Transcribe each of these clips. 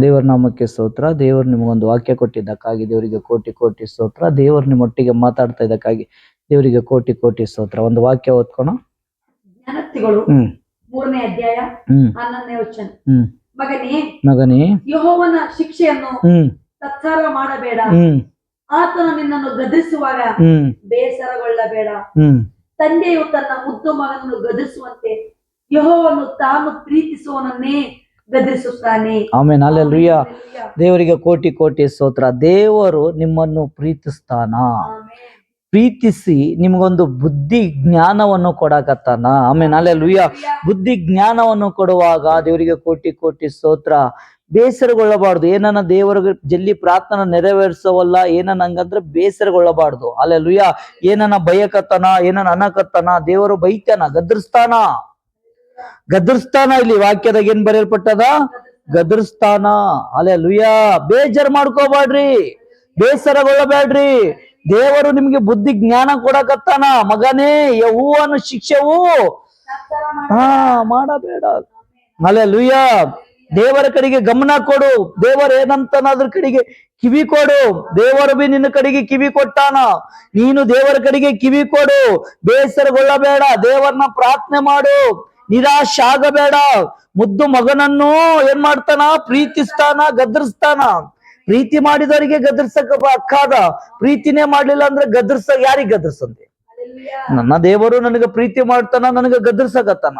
ದೇವರ ನಾಮಕ್ಕೆ ಸ್ತೋತ್ರ ದೇವರು ನಿಮಗೊಂದು ವಾಕ್ಯ ಕೊಟ್ಟಿದ್ದಕ್ಕಾಗಿ ದೇವರಿಗೆ ಕೋಟಿ ಕೋಟಿ ಸ್ತೋತ್ರ ದೇವರು ನಿಮ್ಮೊಟ್ಟಿಗೆ ಮಾತಾಡ್ತಾ ಇದ್ದಕ್ಕಾಗಿ ದೇವರಿಗೆ ಕೋಟಿ ಕೋಟಿ ಸ್ತೋತ್ರ. ಒಂದು ವಾಕ್ಯ ಓದ್ಕೊಣ ಜ್ಞಾನತಿಗಳು ಹ್ಮ್. ಮೂರನೇ ಅಧ್ಯಾಯ ಹ್ಮ್. ಹನ್ನೊಂದನೇ ವಚನ. ಹ್ಮ್. ಮಗನೇ ಮಗನೇ. ಯಹೋವನ ಶಿಕ್ಷೆಯನ್ನು ಹ್ಮ್. ತತ್ಸಾರ ಮಾಡಬೇಡ. ಹ್ಮ್. ಆತನು ನಿನ್ನನ್ನು ಗದರಿಸುವಾಗ ಹ್ಮ್. ಬೇಸರಗೊಳ್ಳಬೇಡ. ಹ್ಮ್. ತಂದೆಯು ತನ್ನ ಮುದ್ದು ಮಗನನ್ನು ಗದರಿಸುವಂತೆ ಯಹೋವನ್ನು ತಾನು ಪ್ರೀತಿಸುವವನನ್ನೇ ಗದರಿಸುತ್ತಾನೆ ಆಮೇಲೆ ಅಲ್ಲೆಲ್ಲೂಯ್ಯ. ದೇವರಿಗೆ ಕೋಟಿ ಕೋಟಿ ಸ್ತೋತ್ರ. ದೇವರು ನಿಮ್ಮನ್ನು ಪ್ರೀತಿಸ್ತಾನ. ಪ್ರೀತಿಸಿ ನಿಮಗೊಂದು ಬುದ್ಧಿ ಜ್ಞಾನವನ್ನು ಕೊಡಕತ್ತಾನ. ಆಮೇಲೆ ಅಲ್ಲೆಲ್ಲೂಯ್ಯ ಬುದ್ಧಿ ಜ್ಞಾನವನ್ನು ಕೊಡುವಾಗ ದೇವರಿಗೆ ಕೋಟಿ ಕೋಟಿ ಸ್ತೋತ್ರ. ಬೇಸರಗೊಳ್ಳಬಾರ್ದು. ಏನನ್ನ ದೇವರ ಜಲ್ಲಿ ಪ್ರಾರ್ಥನೆ ನೆರವೇರಿಸೋವಲ್ಲ ಏನನ್ನ ಹಂಗಂದ್ರೆ ಬೇಸರಗೊಳ್ಳಬಾರ್ದು. ಅಲ್ಲೆಲ್ಲೂಯ್ಯ ಏನನ್ನ ಬಯಕತ್ತನ ಏನನ್ನ ಅನಕತ್ತನ ದೇವರು ಬೈತಾನ ಗದರ್ಸ್ತಾನ. ಗದರ್ಸ್ತಾನ ಇಲ್ಲಿ ವಾಕ್ಯದಾಗ ಏನ್ ಬರೆಯಲ್ಪಟ್ಟದ? ಗದರ್ಸ್ಥಾನ. ಅಲೆ ಲುಯ ಬೇಜಾರ್ ಮಾಡ್ಕೋಬೇಡ್ರಿ ಬೇಸರಗೊಳ್ಳಬೇಡ್ರಿ ದೇವರು ನಿಮ್ಗೆ ಬುದ್ಧಿ ಜ್ಞಾನ ಕೊಡಕತ್ತಾನ. ಮಗನೇ, ಯಹೂವನ ಶಿಕ್ಷೆವು. ಹಾ, ಮಾಡಬೇಡ. ಅಲೆ ಲುಯ ದೇವರ ಕಡೆಗೆ ಗಮನ ಕೊಡು. ದೇವರ ಏನಂತನಾದ್ರ ಕಡೆಗೆ ಕಿವಿ ಕೊಡು. ದೇವರು ಬಿ ನಿನ್ನ ಕಡೆಗೆ ಕಿವಿ ಕೊಟ್ಟಾನ. ನೀನು ದೇವರ ಕಡೆಗೆ ಕಿವಿ ಕೊಡು. ಬೇಸರಗೊಳ್ಳಬೇಡ. ದೇವರನ್ನ ಪ್ರಾರ್ಥನೆ ಮಾಡು. ನಿರಾಶೆ ಆಗಬೇಡ ಮುದ್ದು ಮಗನನ್ನು ಏನ್ ಮಾಡ್ತಾನ? ಪ್ರೀತಿಸ್ತಾನ ಗದರಿಸ್ತಾನ. ಪ್ರೀತಿ ಮಾಡಿದವರಿಗೆ ಗದರ್ಸಕ ಅಕ್ಕಾದ. ಪ್ರೀತಿನೇ ಮಾಡ್ಲಿಲ್ಲ ಅಂದ್ರೆ ಗದರ್ಸ ಯಾರಿಗ್ ಗದರ್ಸಂತೆ. ನನ್ನ ದೇವರು ನನಗೆ ಪ್ರೀತಿ ಮಾಡ್ತಾನ ನನಗೆ ಗದರ್ಸಕತ್ತಾನ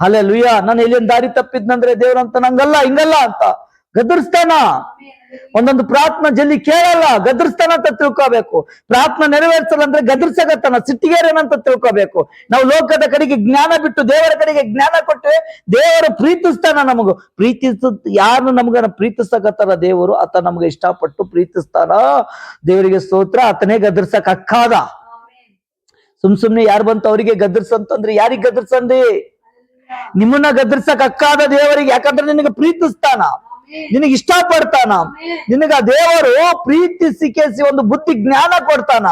ಅಲ್ಲೇ ಲುಯ್ಯ ನಾನು ಎಲ್ಲಿಂದ ದಾರಿ ತಪ್ಪಿದ್ನಂದ್ರೆ ದೇವ್ರಂತ ನಂಗಲ್ಲ ಹಿಂಗಲ್ಲ ಅಂತ. ಗದರ್ಸ್ತಾನ. ಒಂದೊಂದು ಪ್ರಾರ್ಥನೆ ಜಲ್ಲಿ ಕೇಳಲ್ಲ, ಗದರ್ಸ್ತಾನ ಅಂತ ತಿಳ್ಕೋಬೇಕು ಪ್ರಾರ್ಥನೆ ನೆರವೇರ್ಸಲ್ಲ ಅಂದ್ರೆ ಗದರ್ಸಕತ್ತಾನ ಸಿಟ್ಟಿಗೇರೇನಂತ ತಿಳ್ಕೋಬೇಕು ನಾವು ಲೋಕದ ಕಡೆಗೆ ಜ್ಞಾನ ಬಿಟ್ಟು ದೇವರ ಕಡೆಗೆ ಜ್ಞಾನ ಕೊಟ್ಟರೆ ದೇವರು ಪ್ರೀತಿಸ್ತಾನ ನಮಗ ಪ್ರೀತಿಸ ಯಾರು ನಮ್ಗ ಪ್ರೀತಿಸಕತ್ತಾರ ದೇವರು, ಆತ ನಮ್ಗೆ ಇಷ್ಟಪಟ್ಟು ಪ್ರೀತಿಸ್ತಾನ ದೇವರಿಗೆ ಸ್ತೋತ್ರ, ಆತನೇ ಗದರ್ಸಕ್ ಅಕ್ಕಾದ. ಸುಮ್ ಸುಮ್ನೆ ಯಾರು ಬಂತ ಅವರಿಗೆ ಗದರ್ಸಂತಂದ್ರೆ ಯಾರಿಗೆ ಗದರ್ಸಂದಿ. ನಿಮ್ಮನ್ನ ಗದರ್ಸಕ್ ಅಕ್ಕಾದ ದೇವರಿಗೆ, ಯಾಕಂದ್ರೆ ನಿನಗೆ ಪ್ರೀತಿಸ್ತಾನ. ನಿನಗೆ ಇಷ್ಟ ಪಡ್ತಾನ ನಿನಗ ದೇವರು ಪ್ರೀತಿಸಿ ಕೇಸಿ ಒಂದು ಬುದ್ಧಿ ಜ್ಞಾನ ಕೊಡ್ತಾನ.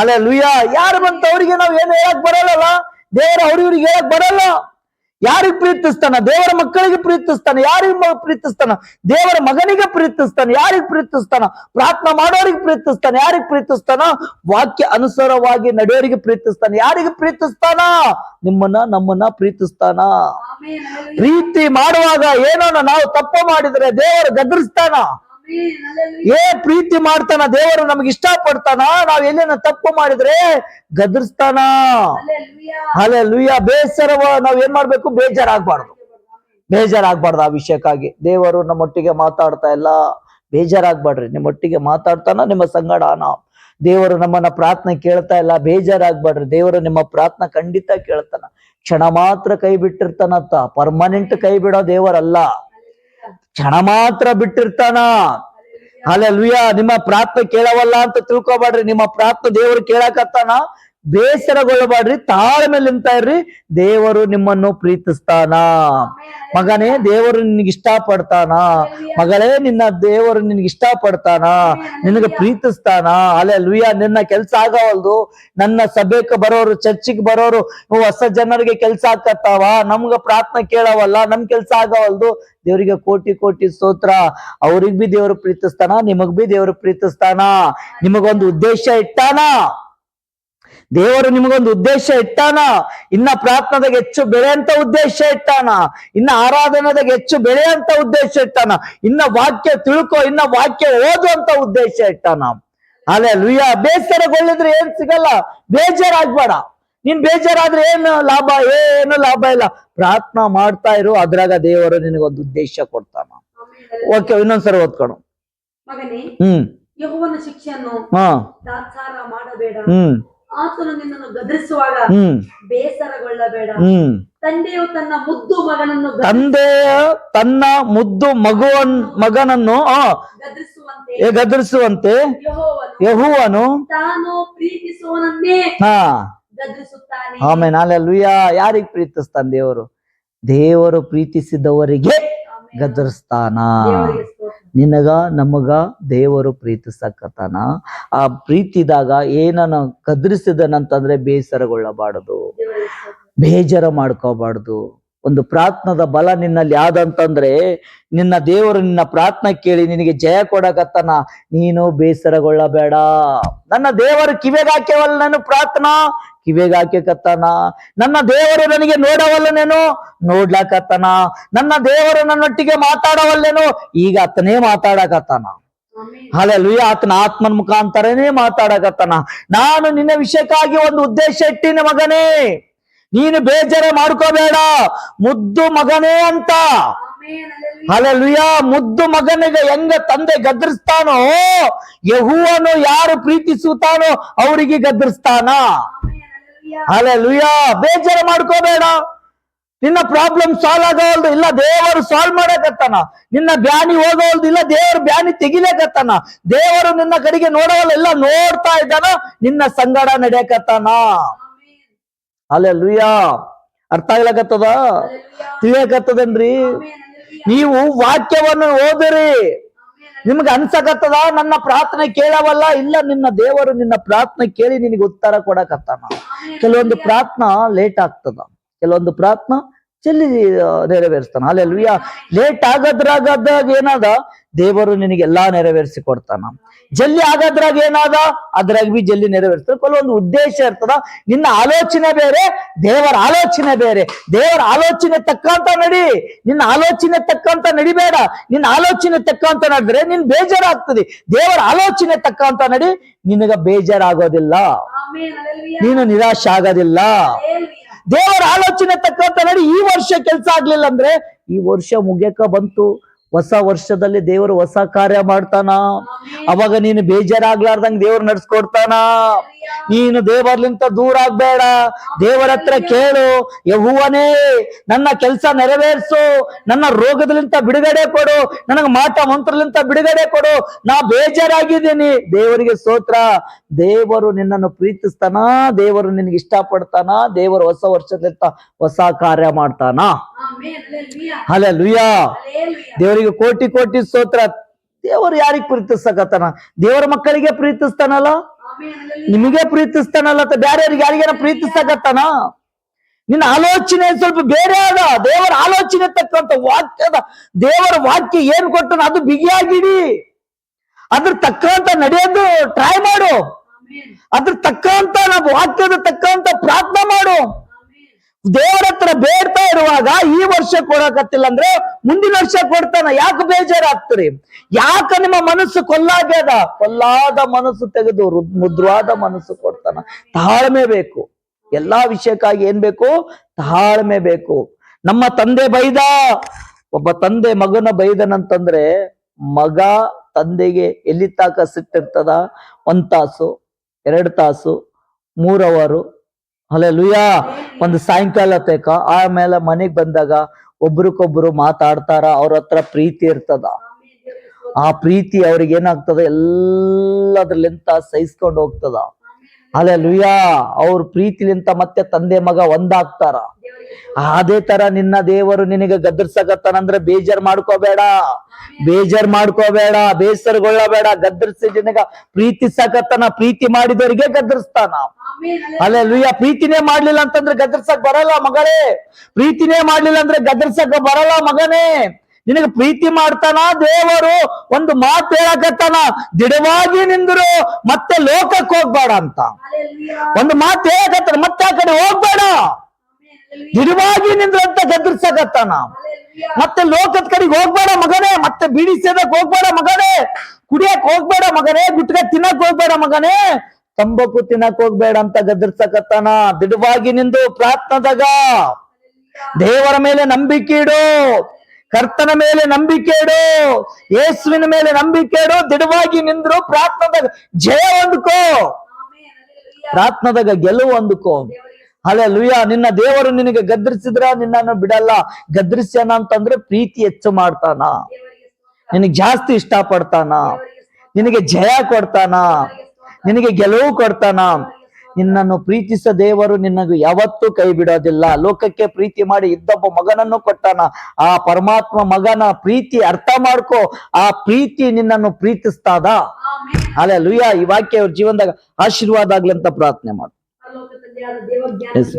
ಅಲೆ ಲುಯ್ಯ ಯಾರು ಬಂತ? ಅವ್ರಿಗೆ ನಾವು ಏನು ಹೇಳಕ್ ಬರಲ್ಲ ದೇವರ ಅವ್ರ ಇವ್ರಿಗೆ ಹೇಳಕ್ ಬರಲ್ಲ. ಯಾರಿಗ್ ಪ್ರೀತಿಸ್ತಾನ? ದೇವರ ಮಕ್ಕಳಿಗೆ ಪ್ರೀತಿಸ್ತಾನ? ಯಾರಿಗೆ ಪ್ರೀತಿಸ್ತಾನ? ದೇವರ ಮಗನಿಗೆ ಪ್ರೀತಿಸ್ತಾನೆ? ಯಾರಿಗೆ ಪ್ರೀತಿಸ್ತಾನ? ಪ್ರಾರ್ಥನಾ ಮಾಡೋರಿಗೆ ಪ್ರೀತಿಸ್ತಾನ? ಯಾರಿಗೆ ಪ್ರೀತಿಸ್ತಾನ? ವಾಕ್ಯ ಅನುಸಾರವಾಗಿ ನಡೆಯೋರಿಗೆ ಪ್ರೀತಿಸ್ತಾನ? ಯಾರಿಗೆ ಪ್ರೀತಿಸ್ತಾನ? ನಿಮ್ಮನ್ನ ನಮ್ಮನ್ನ ಪ್ರೀತಿಸ್ತಾನ. ಪ್ರೀತಿ ಮಾಡುವಾಗ ಏನೋ ನಾವು ತಪ್ಪು ಮಾಡಿದ್ರೆ ದೇವರು ಗದರಿಸ್ತಾನ. ಏ ಪ್ರೀತಿ ಮಾಡ್ತಾನ ದೇವರು ನಮ್ಗೆ ಇಷ್ಟ ಪಡ್ತಾನ? ನಾವ್ ಎಲ್ಲೇನ ತಪ್ಪು ಮಾಡಿದ್ರೆ ಗದರ್ಸ್ತಾನ? ಅಲೆ ಲುಯ್ಯ ಬೇಸರವ ನಾವ್ ಏನ್ ಮಾಡ್ಬೇಕು? ಬೇಜಾರಾಗ್ಬಾರ್ದು. ಬೇಜಾರಾಗ್ಬಾರ್ದು ಆ ವಿಷಯಕ್ಕಾಗಿ. ದೇವರು ನಮ್ಮೊಟ್ಟಿಗೆ ಮಾತಾಡ್ತಾ ಇಲ್ಲ. ಬೇಜಾರಾಗ್ಬಾಡ್ರಿ. ನಿಮ್ಮೊಟ್ಟಿಗೆ ಮಾತಾಡ್ತಾನ ನಿಮ್ಮ ಸಂಗಡಾನ ದೇವರು ನಮ್ಮನ್ನ ಪ್ರಾರ್ಥನೆ ಕೇಳ್ತಾ ಇಲ್ಲ. ಬೇಜಾರಾಗ್ಬಾಡ್ರಿ. ದೇವರು ನಿಮ್ಮ ಪ್ರಾರ್ಥನೆ ಖಂಡಿತ ಕೇಳ್ತಾನ. ಕ್ಷಣ ಮಾತ್ರ ಕೈ ಬಿಟ್ಟಿರ್ತಾನತ್ತ ಪರ್ಮನೆಂಟ್ ಕೈ ಬಿಡೋ ದೇವರಲ್ಲ. ಕ್ಷಣ ಮಾತ್ರ ಬಿಟ್ಟಿರ್ತಾನ? ಅಲ್ಲೆಲ್ಲೂಯ್ಯ ನಿಮ್ಮ ಪ್ರಾರ್ಥನೆ ಕೇಳವಲ್ಲ ಅಂತ ತಿಳ್ಕೊಬೇಡ್ರಿ. ನಿಮ್ಮ ಪ್ರಾರ್ಥನೆ ದೇವರು ಕೇಳಕತ್ತಾನ? ಬೇಸರಗೊಳ್ಳಬೇಡ್ರಿ ತಾಳ್ಮೆ ನಿಂತ ಇರ್ರಿ ದೇವರು ನಿಮ್ಮನ್ನು ಪ್ರೀತಿಸ್ತಾನ. ಮಗನೇ, ದೇವರು ನಿನಗೆ ಇಷ್ಟ ಪಡ್ತಾನ ಮಗಳೇ, ನಿನ್ನ ದೇವರು ನಿನಗೆ ಇಷ್ಟ ಪಡ್ತಾನ ನಿನಗೆ ಪ್ರೀತಿಸ್ತಾನ. ಅಲ್ಲೇ ಲುಯ್ಯ ನಿನ್ನ ಕೆಲ್ಸ ಆಗವಲ್ದು. ನನ್ನ ಸಭೆಗೆ ಬರೋರು, ಚರ್ಚಿಗೆ ಬರೋರು, ಹೊಸ ಜನರಿಗೆ ಕೆಲ್ಸ ಆಕತ್ತಾವ ನಮ್ಗ ಪ್ರಾರ್ಥನೆ ಕೇಳವಲ್ಲ, ನಮ್ ಕೆಲ್ಸ ಆಗವಲ್ದು. ದೇವರಿಗೆ ಕೋಟಿ ಕೋಟಿ ಸ್ತೋತ್ರ. ಅವ್ರಿಗ್ ಬಿ ದೇವರು ಪ್ರೀತಿಸ್ತಾನ, ನಿಮಗ್ ಬಿ ದೇವರು ಪ್ರೀತಿಸ್ತಾನ. ನಿಮಗೊಂದು ಉದ್ದೇಶ ಇಟ್ಟಾನ. ದೇವರು ನಿಮಗೊಂದು ಉದ್ದೇಶ ಇಟ್ಟಾನ? ಇನ್ನ ಪ್ರಾರ್ಥನದಾಗ ಹೆಚ್ಚು ಬೆಳೆಯಂತ ಉದ್ದೇಶ ಇಟ್ಟಾನ? ಇನ್ನ ಆರಾಧನೆದಾಗ ಹೆಚ್ಚು ಬೆಳೆಯಂತ ಉದ್ದೇಶ ಇಟ್ಟಾನ? ಇನ್ನ ವಾಕ್ಯ ತಿಳ್ಕೊ ಇನ್ನ ವಾಕ್ಯ ಓದುವಂತ ಉದ್ದೇಶ ಇಟ್ಟಾನ? ಅಲ್ಲೇ ಲುಯ್ಯ ಬೇಸರಗೊಳ್ಳಿದ್ರೆ ಏನ್ ಸಿಗಲ್ಲ? ಬೇಜಾರಾಗ್ಬೇಡ. ನೀನ್ ಬೇಜಾರಾದ್ರೆ ಏನು ಲಾಭ? ಏನು ಲಾಭ ಇಲ್ಲ. ಪ್ರಾರ್ಥನಾ ಮಾಡ್ತಾ ಇರು ಅದ್ರಾಗ ದೇವರು ನಿನಗೊಂದು ಉದ್ದೇಶ ಕೊಡ್ತಾನ. ಓಕೆ ಇನ್ನೊಂದ್ಸರಿ ಮಗನೇ ಹ್ಮ್. ಯಹೋವನ ಶಿಕ್ಷೆಯನ್ನು ಹಾ. ತಾತ್ಸಾರ ಮಾಡಬೇಡ. ಹ್ಮ್. ಆತನು ನಿನ್ನನ್ನು ಗದರಿಸುವಾಗ ಬೇಸರಗೊಳ್ಳಬೇಡ. ತಂದೆಯು ತನ್ನ ಮುದ್ದು ಮಗನನ್ನು ತಂದೆಯ ತನ್ನ ಮುದ್ದು ಮಗುವನ್ ಮಗನನ್ನು ಗದರಿಸುವಂತೆ. ಯಹೋವನು ತಾನು ಪ್ರೀತಿಸುವನನ್ನೇ ಹಾ. ಗದರಿಸುತ್ತಾನೆ. ನಾಳೆ ಅಲ್ಲೆಲ್ಲೂಯ್ಯ ಯಾರಿಗ್ ಪ್ರೀತಿಸ್ತಾನೆ ದೇವರು? ದೇವರು ಪ್ರೀತಿಸಿದವರಿಗೆ ಗದರಿಸ್ತಾನಾ. ನಿನಗ ನಮಗ ದೇವರು ಪ್ರೀತಿಸಕತ್ತಾನ ಆ ಪ್ರೀತಿದಾಗ ಏನನ್ನ ಕದ್ರಿಸಿದನಂತಂದ್ರೆ ಬೇಸರಗೊಳ್ಳಬಾರದು. ಬೇಜಾರ ಮಾಡ್ಕೋಬಾರ್ದು. ಒಂದು ಪ್ರಾರ್ಥನದ ಬಲ ನಿನ್ನಲ್ಲಿ ಆದಂತಂದ್ರೆ ನಿನ್ನ ದೇವರು ನಿನ್ನ ಪ್ರಾರ್ಥನೆ ಕೇಳಿ ನಿನಗೆ ಜಯ ಕೊಡಕತ್ತನ ನೀನು ಬೇಸರಗೊಳ್ಳಬೇಡ. ನನ್ನ ದೇವರು ಕಿವೆಗಾಕ್ಯವಲ್ಲ ನಾನು ಪ್ರಾರ್ಥನಾ ಕಿವೆಗೆ ಹಾಕ್ಯಕತ್ತಾನ ನನ್ನ ದೇವರು ನನಗೆ ನೋಡವಲ್ಲನೇನು ನೋಡ್ಲಾಕತ್ತನ. ನನ್ನ ದೇವರು ನನ್ನೊಟ್ಟಿಗೆ ಮಾತಾಡವಲ್ಲೇನು? ಈಗ ಆತನೇ ಮಾತಾಡಕತ್ತಾನ. ಆಮೆನ್. ಹಾಲೆಲುಯ್ಯ ಆತನ ಆತ್ಮನ ಮುಖಾಂತರನೇ ಮಾತಾಡಕತ್ತಾನ. ನಾನು ನಿನ್ನ ವಿಷಯಕ್ಕಾಗಿ ಒಂದು ಉದ್ದೇಶ ಇಟ್ಟಿನ ಮಗನೇ. ನೀನು ಬೇಜಾರ ಮಾಡ್ಕೋಬೇಡ. ಮುದ್ದು ಮಗನೇ ಅಂತ. ಹಾಲೆಲುಯ್ಯ ಮುದ್ದು ಮಗನಿಗೆ ಹೆಂಗ ತಂದೆ ಗದ್ರಿಸ್ತಾನೋ? ಯಹುವನು ಯಾರು ಪ್ರೀತಿಸುತ್ತಾನೋ ಅವರಿಗೆ ಗದ್ರಿಸ್ತಾನ. ಹಾಲೆಲುಯ್ಯ ಬೇಜಾರ ಮಾಡ್ಕೋಬೇಡ. ನಿನ್ನ ಪ್ರಾಬ್ಲಮ್ ಸಾಲ್ವ್ ಆಗೋಲ್ದು ಇಲ್ಲ ದೇವರು ಸಾಲ್ವ್ ಮಾಡಕತ್ತಾನ. ನಿನ್ನ ಬ್ಯಾನಿ ಹೋಗೋಲ್ದು ಇಲ್ಲ ದೇವರು ಬ್ಯಾನಿ ತೆಗಿಲೇಕತ್ತಾನ. ದೇವರು ನಿನ್ನ ಕಡೆಗೆ ನೋಡೋಲ್ಲ ಎಲ್ಲ ನೋಡ್ತಾ ಇದ್ದಾನ. ನಿನ್ನ ಸಂಗಡ ನಡೆಯಕತ್ತಾನ. ಅಲ್ಲೇ ಲುಯ್ಯ ಅರ್ಥ ಆಗ್ಲಕತ್ತದ. ತಿಳಿಯಕತ್ತದನ್ರಿ? ನೀವು ವಾಕ್ಯವನ್ನು ಓದಿರಿ. ನಿಮ್ಗೆ ಅನ್ಸಕತ್ತದ? ನನ್ನ ಪ್ರಾರ್ಥನೆ ಕೇಳವಲ್ಲ? ಇಲ್ಲ ನಿನ್ನ ದೇವರು ನಿನ್ನ ಪ್ರಾರ್ಥನೆ ಕೇಳಿ ನಿನಗೆ ಉತ್ತರ ಕೊಡಕತ್ತಾನ. ಕೆಲವೊಂದು ಪ್ರಾರ್ಥನಾ ಲೇಟ್ ಆಗ್ತದ. ಕೆಲವೊಂದು ಪ್ರಾರ್ಥನಾ ಚೆಲ್ಲಿ ನೆರವೇರಿಸ್ತಾನ. ಅಲ್ಲೆಲ್ವಿಯ ಲೇಟ್ ಆಗದ್ರಾಗದಾಗ ಏನಾದ? ದೇವರು ನಿನಗೆಲ್ಲಾ ನೆರವೇರಿಸಿ ಕೊಡ್ತಾನ. ಜಲ್ಲಿ ಆಗದ್ರಾಗ ಏನಾದ? ಅದ್ರಾಗ ಬಿ ಜಲ್ದಿ ನೆರವೇರಿಸ್ತಾನೆ. ಕೆಲವೊಂದು ಉದ್ದೇಶ ಇರ್ತದ. ನಿನ್ನ ಆಲೋಚನೆ ಬೇರೆ ದೇವರ ಆಲೋಚನೆ ಬೇರೆ. ದೇವರ ಆಲೋಚನೆ ತಕ್ಕಂತ ನಡಿ. ನಿನ್ನ ಆಲೋಚನೆ ತಕ್ಕಂತ ನಡಿಬೇಡ. ನಿನ್ನ ಆಲೋಚನೆ ತಕ್ಕಂತ ನಡೆದ್ರೆ ನಿನ್ ಬೇಜಾರಾಗ್ತದೆ. ದೇವರ ಆಲೋಚನೆ ತಕ್ಕಂತ ನಡಿ. ನಿನಗ ಬೇಜಾರಾಗೋದಿಲ್ಲ. ನೀನು ನಿರಾಶೆ ಆಗೋದಿಲ್ಲ. ದೇವರ ಆಲೋಚನೆ ತಕ್ಕಂತ ನಡಿ. ಈ ವರ್ಷ ಕೆಲಸ ಆಗ್ಲಿಲ್ಲ ಅಂದ್ರೆ ಈ ವರ್ಷ ಮುಗಿಯಕ ಬಂತು. ಹೊಸ ವರ್ಷದಲ್ಲಿ ದೇವರು ಹೊಸ ಕಾರ್ಯ ಮಾಡ್ತಾನ. ಅವಾಗ ನೀನು ಬೇಜಾರಾಗ್ಲಾರ್ದಂಗ್ ದೇವ್ರು ನಡ್ಸ್ಕೊಡ್ತಾನ. ನೀನು ದೇವರ್ಲಿಂತ ದೂರ ಆಗ್ಬೇಡ. ದೇವರ ಹತ್ರ ಕೇಳು. ಯಹುವನೇ ನನ್ನ ಕೆಲಸ ನೆರವೇರಿಸು. ನನ್ನ ರೋಗದಲ್ಲಿಂತ ಬಿಡುಗಡೆ ಕೊಡು. ನನಗೆ ಮಾಟ ಮಂತ್ರಲಿಂತ ಬಿಡುಗಡೆ ಕೊಡು. ನಾ ಬೇಜಾರಾಗಿದ್ದೀನಿ. ದೇವರಿಗೆ ಸ್ತೋತ್ರ. ದೇವರು ನಿನ್ನನ್ನು ಪ್ರೀತಿಸ್ತಾನ? ದೇವರು ನಿನಗೆ ಇಷ್ಟಪಡ್ತಾನ? ದೇವರು ಹೊಸ ವರ್ಷದಿಂದ ಹೊಸ ಕಾರ್ಯ ಮಾಡ್ತಾನ. ಅಲ್ಲ ಲುಯ್ಯಾ ದೇವರಿಗೆ ಕೋಟಿ ಕೋಟಿ ಸ್ತೋತ್ರ. ದೇವರು ಯಾರಿಗೆ ಪ್ರೀತಿಸಕತ್ತಾನ? ದೇವರ ಮಕ್ಕಳಿಗೆ ಪ್ರೀತಿಸ್ತಾನಲ್ಲ. ನಿಮಗೆ ಪ್ರೀತಿಸ್ತಾನಲ್ಲ ಬೇರೆಯವ್ರಿಗೆ ಯಾರಿಗೇನ ಪ್ರೀತಿಸಕತ್ತಾನ ನಿನ್ನ ಆಲೋಚನೆ ಸ್ವಲ್ಪ ಬೇರೆ ಅದ ದೇವರ ಆಲೋಚನೆ ತಕ್ಕಂತ ವಾಕ್ಯದ ದೇವರ ವಾಕ್ಯ ಏನ್ ಕೊಟ್ಟನ ಅದು ಬಿಗಿಯಾಗಿಡಿ ಅದ್ರ ತಕ್ಕಂತ ನಡೆಯೋದು ಟ್ರೈ ಮಾಡು. ಅದ್ರ ತಕ್ಕಂತ ನಾವು ವಾಕ್ಯದ ತಕ್ಕಂತ ಪ್ರಾರ್ಥನೆ ಮಾಡು. ದೇವರ ಹತ್ರ ಬೇಡ್ತಾ ಇರುವಾಗ ಈ ವರ್ಷ ಕೊಡಕತ್ತಿಲ್ಲ ಅಂದ್ರೆ ಮುಂದಿನ ವರ್ಷ ಕೊಡ್ತಾನ. ಯಾಕೆ ಬೇಜಾರಾಗ್ತೀರಿ? ಯಾಕ ನಿಮ್ಮ ಮನಸ್ಸು ಕೊಲ್ಲಾಗ್ಯದ? ಕೊಲ್ಲಾದ ಮನಸ್ಸು ತೆಗೆದು ಮುದ್ರವಾದ ಮನಸ್ಸು ಕೊಡ್ತಾನ. ತಾಳ್ಮೆ ಬೇಕು. ಎಲ್ಲಾ ವಿಷಯಕ್ಕಾಗಿ ಏನ್ ಬೇಕು? ತಾಳ್ಮೆ ಬೇಕು. ನಮ್ಮ ತಂದೆ ಬೈದ. ಒಬ್ಬ ತಂದೆ ಮಗನ ಬೈದನಂತಂದ್ರೆ ಮಗ ತಂದೆಗೆ ಎಲ್ಲಿ ತಾಕ ಸಿಟ್ಟಿರ್ತದ? ಒಂದ್ ತಾಸು, ಎರಡು ತಾಸು, ಮೂರವರು ಅಲ್ಲೇ ಲುಯಾ ಒಂದು ಸಾಯಂಕಾಲ ತೇಕ ಆಮೇಲೆ ಮನೆಗ್ ಬಂದಾಗ ಒಬ್ರಿಗೊಬ್ರು ಮಾತಾಡ್ತಾರ, ಅವ್ರ ಹತ್ರ ಪ್ರೀತಿ ಇರ್ತದ. ಆ ಪ್ರೀತಿ ಅವ್ರಿಗೆ ಏನಾಗ್ತದ ಎಲ್ಲದ್ರಲ್ಲಿಂತ ಸಹಿಸ್ಕೊಂಡು ಹೋಗ್ತದ. ಅಲ್ಲೇ ಲುಯಾ ಅವ್ರ ಪ್ರೀತಿಲಿಂತ ಮತ್ತೆ ತಂದೆ ಮಗ ಒಂದಾಗ್ತಾರ. ಅದೇ ತರ ನಿನ್ನ ದೇವರು ನಿನಗೆ ಗದರ್ಸಕತ್ತಾನಂದ್ರೆ ಬೇಜಾರ್ ಮಾಡ್ಕೋಬೇಡ. ಬೇಜಾರ್ ಮಾಡ್ಕೋಬೇಡ. ಬೇಸರಗೊಳ್ಳಬೇಡ. ಗದರ್ಸಿ ನಿನಗ ಪ್ರೀತಿಸಕತ್ತಾನ ಪ್ರೀತಿ ಮಾಡಿದವರಿಗೆ ಗದ್ರಸ್ತಾನ. ಅಲ್ಲೇ ಲುಯ್ಯ ಪ್ರೀತಿನೇ ಮಾಡ್ಲಿಲ್ಲ ಅಂತಂದ್ರೆ ಗದರ್ಸಕ್ ಬರಲ್ಲ ಮಗಳೇ. ಪ್ರೀತಿನೇ ಮಾಡ್ಲಿಲ್ಲ ಅಂದ್ರೆ ಗದ್ರಸಕ್ ಬರಲ್ಲ ಮಗನೇ. ನಿನಗೆ ಪ್ರೀತಿ ಮಾಡ್ತಾನ ದೇವರು? ಒಂದು ಮಾತು ಹೇಳಕತ್ತಾನ? ದಿಡವಾಗಿ ನಿಂದ್ರು ಮತ್ತೆ ಲೋಕಕ್ಕೆ ಹೋಗ್ಬೇಡ ಅಂತ. ಒಂದು ಮಾತು ಹೇಳಕತ್ತಾನ ಮತ್ತೆ ಆ ಕಡೆ ಹೋಗ್ಬೇಡ. ದಿಡವಾಗಿ ನಿಂದ್ರು ಅಂತ ಗದರ್ಸಕತ್ತಾನ. ಮತ್ತೆ ಲೋಕದ ಕಡೆಗೆ ಹೋಗ್ಬೇಡ ಮಗನೇ ಮತ್ತೆ ಬಿಡಿ ಸೇದಕ್ ಹೋಗ್ಬೇಡ ಮಗನೇ. ಕುಡಿಯಕ್ ಹೋಗ್ಬೇಡ ಮಗನೇ ಗುಟ್ಕ ತಿನ್ನಕ್ ಹೋಗ್ಬೇಡ ಮಗನೇ. ತಂಬಾಕು ತಿನ್ನಕ್ ಹೋಗ್ಬೇಡ ಅಂತ ಗದರ್ಸಕತ್ತಾನ. ದಿಡವಾಗಿ ನಿಂದು ಪ್ರಾರ್ಥನದಾಗ. ದೇವರ ಮೇಲೆ ನಂಬಿಕೆ ಇಡು. ಕರ್ತನ ಮೇಲೆ ನಂಬಿಕೆ ಇಡು, ಯೇಸುವಿನ ಮೇಲೆ ನಂಬಿಕೆ ಇಡು ದಿಡವಾಗಿ ನಿಂದ್ರು ಪ್ರಾರ್ಥನದಾಗ ಜಯ ಹೊಂದ್ಕೋ. ಪ್ರಾರ್ಥನದಾಗ ಗೆಲುವು ಹೊಂದ್ಕೋ. ಅಲ್ಲೇ ಲುಯ್ಯ ನಿನ್ನ ದೇವರು ನಿನಗೆ ಗದ್ರಿಸಿದ್ರ, ನಿನ್ನನ್ನು ಬಿಡಲ್ಲ. ಗದ್ರಿಸ್ಯಾನ ಅಂತಂದ್ರೆ ಪ್ರೀತಿ ಹೆಚ್ಚು ಮಾಡ್ತಾನ. ನಿನಗೆ ಜಾಸ್ತಿ ಇಷ್ಟ ಪಡ್ತಾನ ನಿನಗೆ ಜಯ ಕೊಡ್ತಾನ. ನಿನಗೆ ಗೆಲುವು ಕೊಡ್ತಾನ. ನಿನ್ನನ್ನು ಪ್ರೀತಿಸ ದೇವರು ನಿನ್ನಗು ಯಾವತ್ತೂ ಕೈ ಬಿಡೋದಿಲ್ಲ. ಲೋಕಕ್ಕೆ ಪ್ರೀತಿ ಮಾಡಿ ಇದ್ದೊಬ್ಬ ಮಗನನ್ನು ಕೊಟ್ಟಾನ. ಆ ಪರಮಾತ್ಮ ಮಗನ ಪ್ರೀತಿ ಅರ್ಥ ಮಾಡ್ಕೋ. ಆ ಪ್ರೀತಿ ನಿನ್ನನ್ನು ಪ್ರೀತಿಸ್ತಾದ. ಅಲ್ಲೇ ಲುಯ್ಯ ಈ ವಾಕ್ಯ ಅವ್ರ ಜೀವನದಾಗ ಆಶೀರ್ವಾದ ಆಗ್ಲಿ ಅಂತ ಪ್ರಾರ್ಥನೆ ಮಾಡು.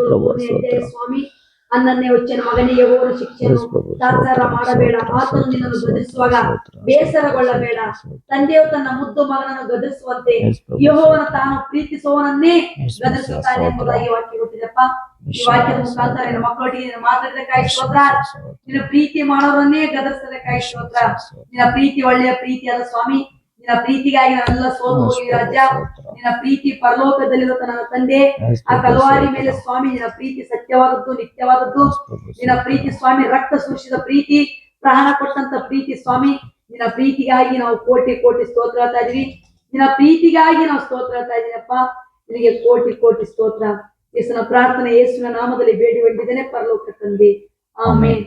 ಪ್ರಭು, ಅನ್ನನ್ನೇ ಹೊಚ್ಚನ ಮಗನಿಗೆ ಓರು ಶಿಕ್ಷಣ ತಾತ್ಸಾರ ಮಾಡಬೇಡ ಮಾತನ್ನು ನಿನ್ನನ್ನು ಗದರಿಸುವಾಗ ಬೇಸರಗೊಳ್ಳಬೇಡ. ತಂದೆಯು ತನ್ನ ಮುದ್ದು ಮಗನನ್ನು ಗದರಿಸುವಂತೆ ಯಹೋವನ ತಾನು ಪ್ರೀತಿಸುವವನನ್ನೇ ಗದಿಸುತ್ತಾನೆ ಗದರಿಸುತ್ತಾನೆ. ಎಂಬುದಾಗಿ ವಾಕ್ಯ ಗೊತ್ತಿದೆಪ್ಪ ಈ ವಾಕ್ಯದ ಮುಖಾಂತರ ನಿನ್ನ ಮಕ್ಕಳೊಟ್ಟಿಗೆ ಮಾತಾಡಿದ ಕಾಯಿ ಶ್ರೋತ್ರ. ನಿನ್ನ ಪ್ರೀತಿ ಮಾಡೋರನ್ನೇ ಗದರಿಸದ ಕಾಯಿ ಶ್ರೋತ್ರ. ನಿನ್ನ ಪ್ರೀತಿ ಒಳ್ಳೆಯ ಪ್ರೀತಿಯಾದ ಸ್ವಾಮಿ. ನಿನ್ನ ಪ್ರೀತಿಗಾಗಿ ನಾವೆಲ್ಲ ಸೋತು ಹೋಗಿ ರಾಜ ನಿನ್ನ ಪ್ರೀತಿ ಪರಲೋಕದಲ್ಲಿರುವಂತ ನನ್ನ ತಂದೆ ಆ ಕಲವಾರಿ ಮೇಲೆ ಸ್ವಾಮಿ ನಿನ್ನ ಪ್ರೀತಿ ಸತ್ಯವಾದದ್ದು ನಿತ್ಯವಾದದ್ದು. ನಿನ್ನ ಪ್ರೀತಿ ಸ್ವಾಮಿ ರಕ್ತ ಸೂಚಿಸಿದ ಪ್ರೀತಿ ಪ್ರಾಣ ಕೊಟ್ಟಂತ ಪ್ರೀತಿ ಸ್ವಾಮಿ. ನಿನ್ನ ಪ್ರೀತಿಗಾಗಿ ನಾವು ಕೋಟಿ ಕೋಟಿ ಸ್ತೋತ್ರ ಹೇಳ್ತಾ ಇದೀವಿ. ನಿನ್ನ ಪ್ರೀತಿಗಾಗಿ ನಾವು ಸ್ತೋತ್ರ ಹೇಳ್ತಾ ಇದೀನಪ್ಪ. ನಿನಗೆ ಕೋಟಿ ಕೋಟಿ ಸ್ತೋತ್ರ. ಯೇಸುನ ಪ್ರಾರ್ಥನೆ ಯೇಸುವಿನ ನಾಮದಲ್ಲಿ ಬೇಡಿ ಬಂದಿದ್ದೇನೆ ಪರಲೋಕ ತಂದೆ. ಆಮೇಲೆ